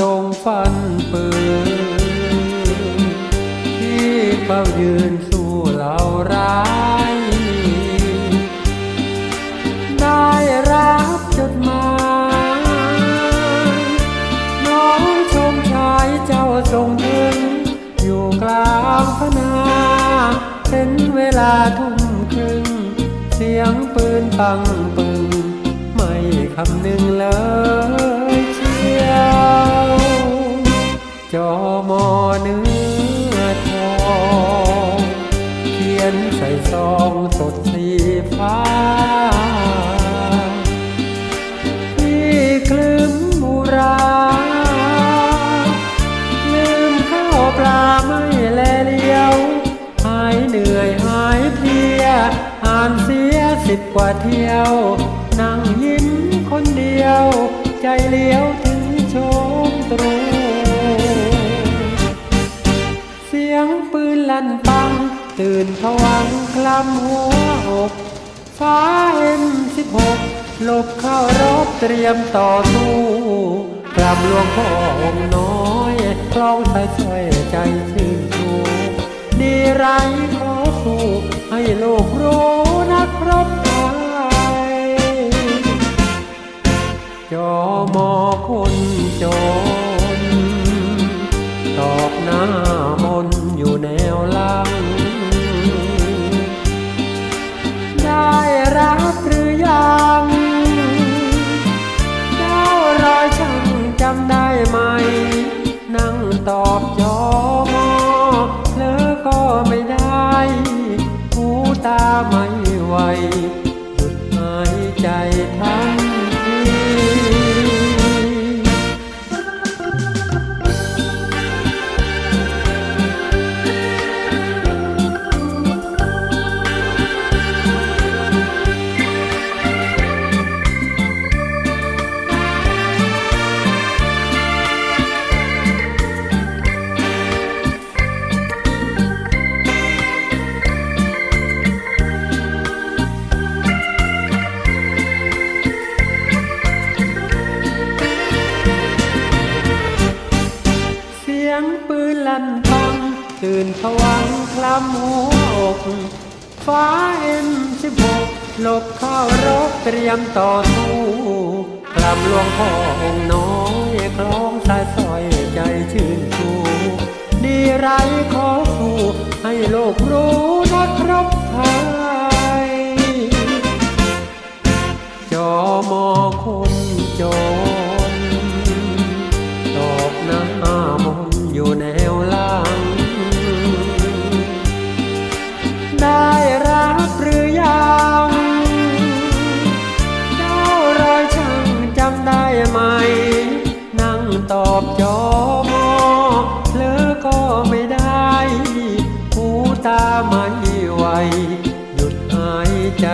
ดงฟันปืนที่เขายืนสู้เหล่าร้าย ได้รับจดหมายน้องชมชายเจ้าทรงถึง อยู่กลางพนาเป็นเวลาทุ่มครึ่ง เสียงปืนปังปึง ไม่คำนึงเลย จอมอเนื้อทองเขียนใส่ซองสดสีฟ้าที่คลืมบุราลืมข้าวปลาไม่แลเลียว หายเหนื่อยหายเพลีย อ่านเสียสิบกว่าเที่ยว นั่งยิ้มคนเดียว ใจเลี้ยวถึงโชมตรู ลั่นปัง ตื่นผวังคลำหัวอกฟ้าเอ็มสิบหกหลบเข้ารบเตรียมต่อสู้กลับหลวงพ่อองค์น้อยคล้องสายสร้อยใจชื่นชูดีไรขอสู้ให้โลกรู้นักรบไทยจอมอคนจนตอกหน้า ทัน ตื่นผวังคลำหัวอกฟ้าเอ็มสิบหกหลบเข้ารบเตรียมต่อสู้กลับหลวงพ่อองค์น้อยคล้องสายสร้อยใจชื่นชูดีไรขอสู้ให้โลกรู้นักรบไทยจอมอคนจน อบจอมอเลิก็ไม่ได้หูตาไม่ไหวหยุดหายใจ